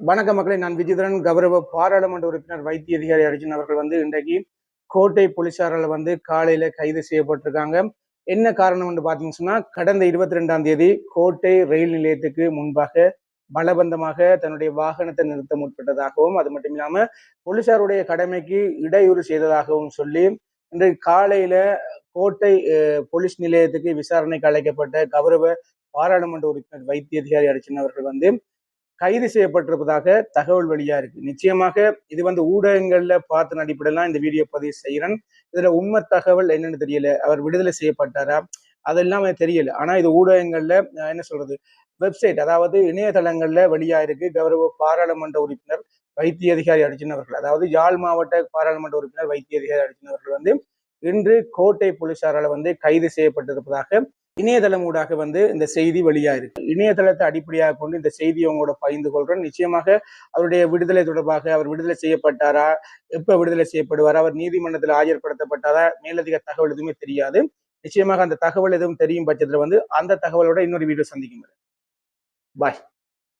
வணக்க மக்களை நான் விஜயதரன். கௌரவ பாராளுமன்ற உறுப்பினர் வைத்திய அதிகாரி அர்ஜுன் அவர்கள் வந்து இன்றைக்கு கோட்டை போலீசாரால் வந்து காலையில கைது செய்யப்பட்டிருக்காங்க. என்ன காரணம் என்று பார்த்தீங்கன்னு சொன்னா கடந்த இருபத்தி ரெண்டாம் தேதி கோட்டை ரயில் நிலையத்துக்கு முன்பாக பலபந்தமாக தன்னுடைய வாகனத்தை நிறுத்த முற்பட்டதாகவும் அது மட்டும் இல்லாம போலீசாருடைய கடமைக்கு இடையூறு செய்ததாகவும் சொல்லி இன்றைக்கு காலையில கோட்டை போலீஸ் நிலையத்துக்கு விசாரணைக்கு அழைக்கப்பட்ட கௌரவ பாராளுமன்ற உறுப்பினர் வைத்திய அதிகாரி அர்ஜுன் அவர்கள் வந்து கைது செய்யப்பட்டிருப்பதாக தகவல் வெளியா இருக்கு. நிச்சயமாக இது வந்து ஊடகங்கள்ல பார்த்து அடிப்படையெல்லாம் இந்த வீடியோ பதிவு செய்கிறேன் இதுல உண்மை தகவல் என்னன்னு தெரியல. அவர் விடுதலை செய்யப்பட்டாரா? அதெல்லாம் எனக்கு தெரியல. ஆனா இது ஊடகங்கள்ல என்ன சொல்றது வெப்சைட் அதாவது இணையதளங்கள்ல வெளியா இருக்கு. கௌரவ பாராளுமன்ற உறுப்பினர் வைத்திய அதிகாரி அர்ஜுன் அவர்கள். அதாவது யாழ் மாவட்ட பாராளுமன்ற உறுப்பினர் வைத்திய அதிகாரி அர்ஜுன் அவர்கள் வந்து இன்று கோட்டை போலீசாரால் வந்து கைது செய்யப்பட்டிருப்பதாக இணையதளம் ஊடாக வந்து இந்த செய்தி வெளியா இருக்கு. இணையதளத்தை அடிப்படையாக கொண்டு இந்த செய்தியை அவங்களோட பகிர்ந்து கொள்றோம். நிச்சயமாக அவருடைய விடுதலை தொடர்பாக அவர் விடுதலை செய்யப்பட்டாரா? எப்ப விடுதலை செய்யப்படுவார்? அவர் நீதிமன்றத்தில் ஆஜர்படுத்தப்பட்டாரா? மேலதிக தகவல் எதுவுமே தெரியாது. நிச்சயமாக அந்த தகவல் எதுவும் தெரியும் பட்சத்துல வந்து அந்த தகவலோட இன்னொரு வீடியோ சந்திக்கும் பாய்.